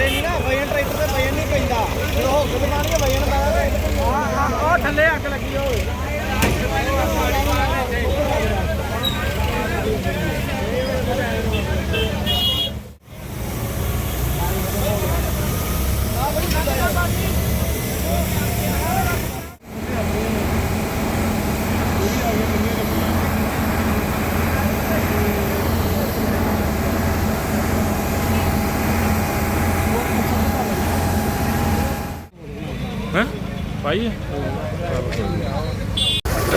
ਥੱਲੇ ਨਹੀਂ ਨਾ ਵਜਨ ਟਰੈਕਟਰ ਤੇ ਵਜਨ ਨਹੀਂ ਪੈਂਦਾ। ਜਦੋਂ ਹੋ ਕੇ ਵਜਨ ਭਾਈ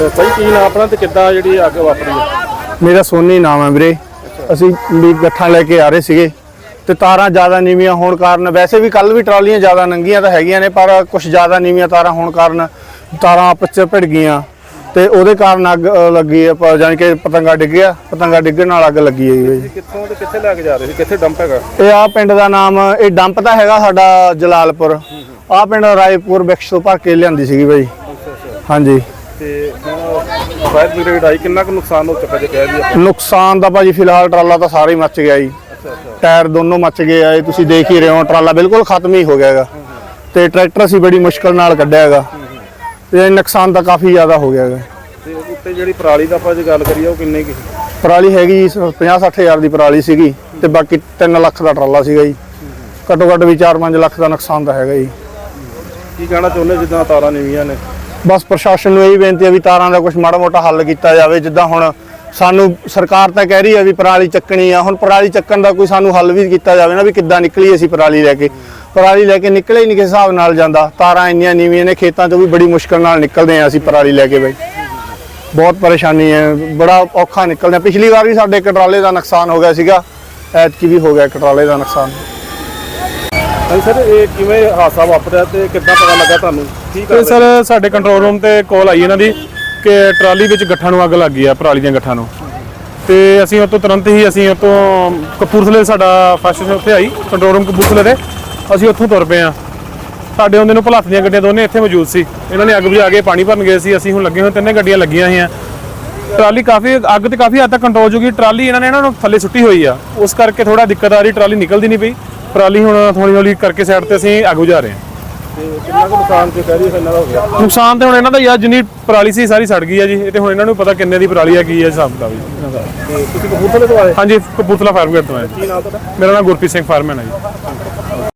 ਭਾਈ ਕੀ ਨਾਮ ਆਪਣਾ ਤੇ ਕਿੱਦਾਂ ਜਿਹੜੀ ਅੱਗ ਵਾਪਰੀ ਹੈ? ਮੇਰਾ ਸੋਨੀ ਨਾਮ ਹੈ ਵੀਰੇ। ਅਸੀਂ ਵੀ ਗੱਠਾਂ ਲੈ ਕੇ ਆ ਰਹੇ ਸੀਗੇ ਤੇ ਤਾਰਾਂ ਜ਼ਿਆਦਾ ਨੀਵੀਆਂ ਹੋਣ ਕਾਰਨ ਵੈਸੇ ਵੀ ਕੱਲ ਵੀ ਟਰਾਲੀਆਂ ਜ਼ਿਆਦਾ ਨੰਗੀਆਂ ਤਾਂ ਹੈਗੀਆਂ ਨੇ ਪਰ ਕੁਝ ਜ਼ਿਆਦਾ ਨੀਵੀਆਂ ਤਾਰਾਂ ਹੋਣ ਕਾਰਨ ਤਾਰਾਂ ਆਪਸ 'ਚ ਭਿੜ ਗਈਆਂ ਤੇ ਉਹਦੇ ਕਾਰਨ ਅੱਗ ਅ, ਲੱਗੀ ਹੈ ਪ- ਜਾਣੀ ਕਿ ਪਤੰਗਾ ਡਿੱਗਿਆ ਪਤੰਗਾ ਡਿੱਗਣ ਨਾਲ ਅੱਗ ਲੱਗੀ ਹੈ ਜੀ। ਕਿੱਥੋਂ ਤੇ ਕਿੱਥੇ ਲੈ ਕੇ ਜਾ ਰਹੇ ਸੀ? ਕਿੱਥੇ ਡੰਪ ਹੈਗਾ? ਇਹ ਆ ਪਿੰਡ ਦਾ ਨਾਮ ਇਹ ਡੰਪ ਤਾਂ ਹੈਗਾ ਸਾਡਾ ਜਲਾਲਪੁਰ। ਆ ਪਿੰਡ ਰਾਏਪੁਰ ਬਿਕਸ਼ ਤੋਂ ਭਰ ਕੇ ਲਿਆਂਦੀ ਸੀਗੀ ਬਾਈ। ਹਾਂਜੀ। ਤੇ ਹੁਣ ਫਾਇਰ ਬ੍ਰਿਗੇਡ ਆਈ ਕਿੰਨਾ ਕੁ ਨੁਕਸਾਨ ਹੋ ਚੁੱਕਾ ਜੇ ਕਹਿ ਦਈਏ ਨੁਕਸਾਨ ਦਾ ਭਾਜੀ ਫਿਲਹਾਲ ਟਰਾਲਾ ਤਾਂ ਸਾਰਾ ਹੀ ਮੱਚ ਗਿਆ ਜੀ। ਟਾਇਰ ਦੋਨੋਂ ਮੱਚ ਗਏ ਆ ਇਹ ਤੁਸੀਂ ਦੇਖ ਹੀ ਰਹੇ ਹੋ ਟਰਾਲਾ ਬਿਲਕੁਲ ਖਤਮ ਹੀ ਹੋ ਗਿਆ ਹੈਗਾ। ਤੇ ਟਰੈਕਟਰ ਅਸੀਂ ਬੜੀ ਮੁਸ਼ਕਲ ਨਾਲ ਕੱਢਿਆ ਹੈਗਾ। ਤੇ ਨੁਕਸਾਨ ਤਾਂ ਕਾਫੀ ਜ਼ਿਆਦਾ ਹੋ ਗਿਆ ਹੈਗਾ। ਤੇ ਉੱਤੇ ਜਿਹੜੀ ਪਰਾਲੀ ਦਾ ਆਪਾਂ ਜੇ ਗੱਲ ਕਰੀਏ ਉਹ ਕਿੰਨੇ ਕੀ ਪਰਾਲੀ ਹੈਗੀ 50 60 ਹਜ਼ਾਰ ਦੀ ਪਰਾਲੀ ਸੀਗੀ ਤੇ ਬਾਕੀ 3 ਲੱਖ ਦਾ ਟਰਾਲਾ ਸੀਗਾ ਜੀ। ਘੱਟੋ ਘੱਟ ਵੀ 4-5 ਲੱਖ ਦਾ ਨੁਕਸਾਨ ਤਾਂ ਹੈਗਾ ਜੀ। ਕੀ ਕਹਿਣਾ ਚਾਹੁੰਦੇ ਜਿੱਦਾਂ ਤਾਰਾਂ ਨੀਵੀਆਂ ਨੇ? ਬਸ ਪ੍ਰਸ਼ਾਸਨ ਨੂੰ ਇਹੀ ਬੇਨਤੀ ਹੈ ਵੀ ਤਾਰਾਂ ਦਾ ਕੁਝ ਮਾੜਾ ਮੋਟਾ ਹੱਲ ਕੀਤਾ ਜਾਵੇ, ਜਿੱਦਾਂ ਹੁਣ ਸਾਨੂੰ ਸਰਕਾਰ ਤਾਂ ਕਹਿ ਰਹੀ ਹੈ ਵੀ ਪਰਾਲੀ ਚੱਕਣੀ ਆ, ਹੁਣ ਪਰਾਲੀ ਚੱਕਣ ਦਾ ਕੋਈ ਸਾਨੂੰ ਹੱਲ ਵੀ ਕੀਤਾ ਜਾਵੇ ਨਾ ਵੀ ਕਿੱਦਾਂ ਨਿਕਲੀ ਅਸੀਂ ਪਰਾਲੀ ਲੈ ਕੇ। ਪਰਾਲੀ ਲੈ ਕੇ ਨਿਕਲੇ ਹੀ ਨਹੀਂ ਕਿਸੇ ਹਿਸਾਬ ਨਾਲ ਜਾਂਦਾ, ਤਾਰਾਂ ਇੰਨੀਆਂ ਨੀਵੀਆਂ ਨੇ, ਖੇਤਾਂ 'ਚੋਂ ਵੀ ਬੜੀ ਮੁਸ਼ਕਲ ਨਾਲ ਨਿਕਲਦੇ ਆ ਅਸੀਂ ਪਰਾਲੀ ਲੈ ਕੇ ਬਈ। ਬਹੁਤ ਪਰੇਸ਼ਾਨੀ ਹੈ, ਬੜਾ ਔਖਾ ਨਿਕਲਦਾ। ਪਿਛਲੀ ਵਾਰ ਵੀ ਸਾਡੇ ਕਟਰਾਲੇ ਦਾ ਨੁਕਸਾਨ ਹੋ ਗਿਆ ਸੀਗਾ, ਐਤਕੀ ਵੀ ਹੋ ਗਿਆ ਕਟਰਾਲੇ ਦਾ ਨੁਕਸਾਨ। ਹਾਂ ਸਰ ਇਹ ਕਿਵੇਂ ਹਾਦਸਾ ਵਾਪਰਿਆ ਤੇ ਕਿੱਦਾਂ ਪਤਾ ਲੱਗਾ ਤੁਹਾਨੂੰ? ਕੀ ਤੇ ਕਰ ਸਰ ਸਾਡੇ ਕੰਟਰੋਲ ਰੂਮ ਤੇ ਕਾਲ ਆਈ ਇਹਨਾਂ ਦੀ ਕਿ ਟਰਾਲੀ ਵਿੱਚ ਗੱਠਾਂ ਨੂੰ ਅੱਗ ਲੱਗ ਗਈ ਆ ਪਰਾਲੀ ਦੀਆਂ ਗੱਠਾਂ ਨੂੰ। ਤੇ ਅਸੀਂ ਉਹ ਤੋਂ ਤੁਰੰਤ ਹੀ ਅਸੀਂ ਉਹ ਤੋਂ ਕਪੂਰਥਲੇ ਸਾਡਾ ਫਸਟ ਉੱਥੇ ਆਈ ਕੰਟਰੋਲ ਰੂਮ ਕਪੂਰਥਲੇ ਦੇ। ਅਸੀਂ ਉੱਥੋਂ ਤੁਰ ਪਏ ਆ। ਸਾਡੇ ਹੁੰਦੇ ਨੂੰ ਭਲਾਤ ਦੀਆਂ ਗੱਡੀਆਂ ਦੋਨੇ ਇੱਥੇ ਮੌਜੂਦ ਸੀ। ਇਹਨਾਂ ਨੇ ਅੱਗ ਬੁਝਾ ਕੇ ਪਾਣੀ ਭਰਨ ਗਏ ਸੀ। ਅਸੀਂ ਹੁਣ ਲੱਗੇ ਹੋਏ ਤਿੰਨੇ ਗੱਡੀਆਂ ਲੱਗੀਆਂ ਹੋਈਆਂ। ਟਰਾਲੀ ਕਾਫੀ ਅੱਗ ਤੇ ਕਾਫੀ ਹੱਦ ਤੱਕ ਕੰਟਰੋਲ ਜੂਗੀ ਟਰਾਲੀ ਇਹਨਾਂ ਨੇ ਇਹਨਾਂ ਨੂੰ ਥੱਲੇ ਸੁੱਟੀ ਹੋਈ ਆ। ਉਸ ਕਰਕੇ ਥੋੜਾ ਦਿੱਕਤ ਆ ਰਹੀ ਟਰਾਲੀ ਨਿਕਲਦੀ ਨਹੀਂ ਪਈ। ਟਰਾਲੀ ਹੁਣ ਹੌਲੀ ਹੌਲੀ ਕਰਕੇ ਸਾਈਡ ਤੇ ਅਸੀਂ ਅੱਗ ਬੁਝਾ ਰਹੇ ਹਾਂ। ਤੇ ਕਿੰਨਾ ਕੁ ਨੁਕਸਾਨ ਜੇ ਕਹਿ ਦਈਏ ਇਹਨਾਂ ਦਾ ਹੋ ਗਿਆ? ਨੁਕਸਾਨ ਤੇ ਹੁਣ ਇਹਨਾਂ ਦਾ ਯਾਰ ਜਿੰਨੀ ਪਰਾਲੀ ਸੀ ਸਾਰੀ ਸੜ ਗਈ ਆ ਜੀ। ਇਹ ਤੇ ਹੁਣ ਇਹਨਾਂ ਨੂੰ ਪਤਾ ਕਿੰਨੇ ਦੀ ਪਰਾਲੀ ਆ ਕੀ ਹੈ ਹਿਸਾਬ ਦਾ ਵੀ ਤੇ ਤੁਸੀਂ ਕਪੂਰਥਲੇ ਤੋਂ ਆਏ? ਹਾਂਜੀ ਕਪੂਰਥਲਾ ਫਾਰਮ ਗੇਟ ਤੋਂ ਆਏ ਕੀ ਨਾਮ ਤੁਹਾਡਾ? ਮੇਰਾ ਨਾਮ ਗੁਰਪ੍ਰੀਤ ਸਿੰਘ ਫਾਰਮੈਨ ਹੈ ਜੀ।